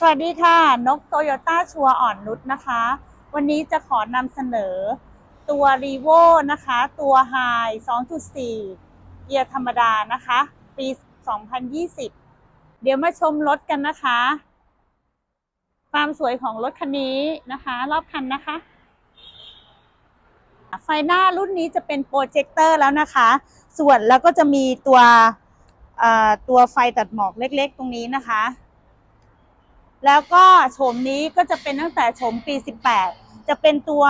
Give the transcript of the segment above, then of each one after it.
สวัสดีค่ะ นกโตโยต้าชัวอ่อนนุชนะคะ วันนี้จะขอนำเสนอ ตัว r ีโวนะคะ ตัว High 2.4 เกียร์ธรรมดานะคะ ปี 2020 เดี๋ยวมาชมรถกันนะคะ ความสวยของรถคันนี้นะคะ รอบคันนะคะ ไฟหน้ารุ่นนี้จะเป็นโปรเจคเตอร์แล้วนะคะ ส่วนแล้วก็จะมีตัวตัวไฟตัดหมอกเล็กๆ ตรงนี้นะคะ แล้วก็โฉมนี้ก็จะเป็นตั้งแต่โฉมปี 18 จะเป็นตัว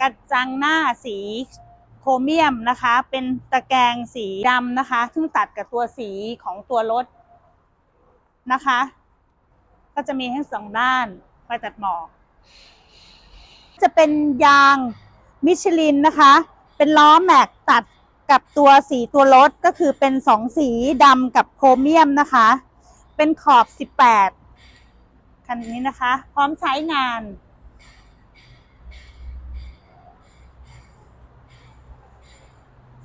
กระจังหน้าสีโครเมียมนะคะ เป็นตะแกรงสีดำนะคะ ซึ่งตัดกับตัวสีของตัวรถนะคะ ก็จะมีทั้งสองด้านไฟตัดหมอกจะเป็นยางมิชลินนะคะ เป็นล้อแม็กตัดกับตัวสีตัวรถก็คือเป็นสองสีดำกับโครเมียมนะคะ เป็นขอบ 18 คันนี้นะคะ พร้อมใช้งาน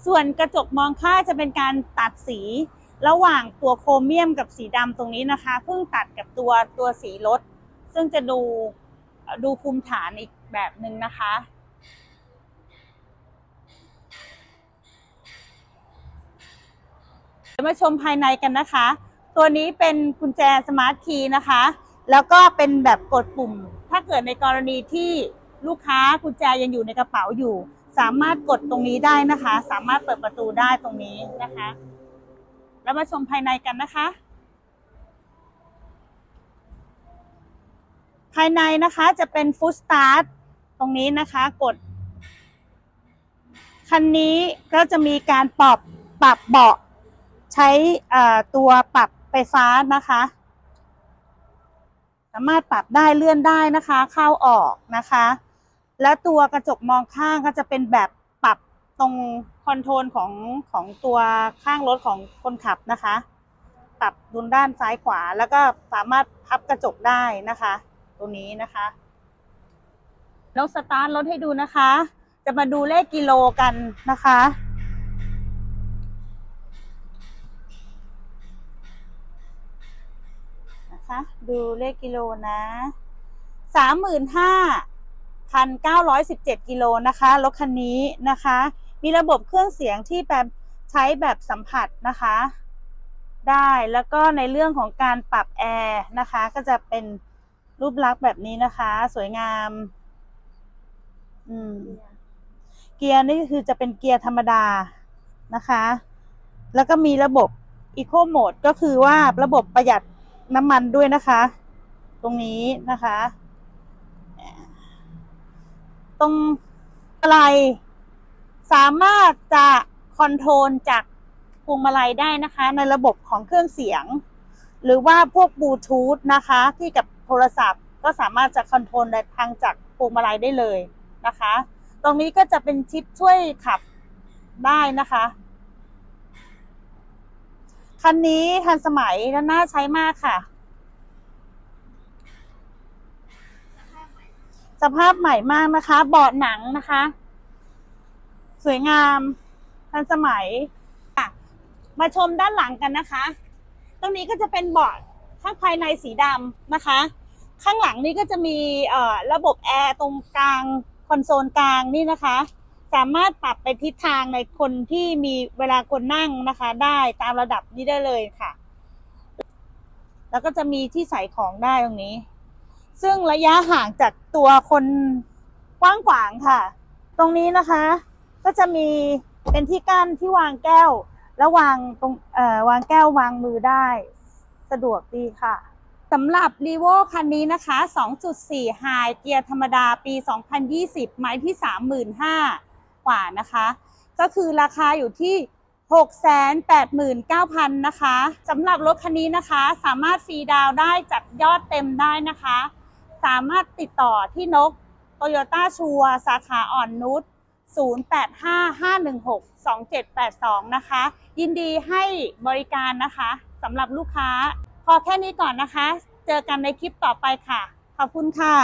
ส่วนกระจกมองข้าจะเป็นการตัดสีระหว่างตัวโครเมียมกับสีดำตรงนี้นะคะ เพิ่งตัดกับตัวตัวสีรถ ซึ่งจะดูดูภูมิฐานอีกแบบหนึ่งนะคะเดี๋ยวมาชมภายในกันนะคะ ตัวนี้เป็นกุญแจสมาร์ทคีย์นะคะ แล้วก็เป็นแบบกดปุ่ม ถ้าเกิดในกรณีที่ลูกค้ากุญแจยังอยู่ในกระเป๋าอยู่ สามารถกดตรงนี้ได้นะคะ สามารถเปิดประตูได้ตรงนี้นะคะ แล้วมาชมภายในกันนะคะ ภายในนะคะจะเป็นฟุตสตาร์ทตรงนี้นะคะกด คันนี้ก็จะมีการปรับปรับเบาะใช้ตัวปรับไฟฟ้านะคะ สามารถปรับได้เลื่อนได้นะคะ เข้าออกนะคะ และตัวกระจกมองข้างก็จะเป็นแบบปรับตรงคอนโทรลของของตัวข้างรถของคนขับนะคะ ปรับดุลด้านซ้ายขวาแล้วก็สามารถพับกระจกได้นะคะ ตัวนี้นะคะแล้วสตาร์ทรถให้ดูนะคะ จะมาดูเลขกิโลกันนะคะ นะคะ ดูเลขกิโลนะสามหมื่นห้าพันเก้าร้อยสิบเจ็ดกิโลนะคะรถคันนี้นะคะ มีระบบเครื่องเสียงที่แบบใช้แบบสัมผัสนะคะ ได้แล้วก็ในเรื่องของการปรับแอร์นะคะ ก็จะเป็นรูปลักษณ์แบบนี้นะคะ สวยงาม อืม เกียร์นี่คือจะเป็นเกียร์ธรรมดานะคะ แล้วก็มีระบบ Eco Mode ก็คือว่าระบบประหยัด น้ำมันด้วยนะคะ ตรงนี้นะคะ ตรงอะไร สามารถจะคอนโทรลจากพวงมาลัยได้นะคะ ในระบบของเครื่องเสียง หรือว่าพวกบลูทูธนะคะ ที่กับโทรศัพท์ ก็สามารถจะคอนโทรลได้ทางจากพวงมาลัยได้เลยนะคะ ตรงนี้ก็จะเป็นชิปช่วยขับได้นะคะ คันนี้ทันสมัยและน่าใช้มากค่ะ สภาพใหม่มากนะคะ เบาะหนังนะคะ สวยงามทันสมัยค่ะมาชมด้านหลังกันนะคะ ตรงนี้ก็จะเป็นเบาะข้างภายในสีดำนะคะ ข้างหลังนี้ก็จะมีระบบแอร์ตรงกลางคอนโซลกลางนี่นะคะ สามารถปรับไปทิศทางในคนที่มีเวลาคนนั่งนะคะ ได้ตามระดับนี้ได้เลยค่ะ แล้วก็จะมีที่ใส่ของได้ตรงนี้ ซึ่งระยะห่างจากตัวคนกว้างขวางค่ะ ตรงนี้นะคะ ก็จะมีเป็นที่กั้นที่วางแก้ว แล้ววางตรงเอ่อวางแก้ววางมือได้ สะดวกดีค่ะสำหรับ r ีโวคันนี้นะคะ 2.4ไฮเกียร์ธรรมดาปี 2020 ไม้ที่ 35,000 กว่านะคะ ก็คือราคาอยู่ที่ 689,000 นะคะสำหรับรถคันนี้นะคะ สามารถฟรีดาวได้จัดยอดเต็มได้นะคะ สามารถติดต่อที่นกโตโยต้าชัวสาขาอ่อนนุช0855162782 นะคะ ยินดีให้บริการนะคะสำหรับลูกค้า พอแค่นี้ก่อนนะคะ เจอกันในคลิปต่อไปค่ะ ขอบคุณค่ะ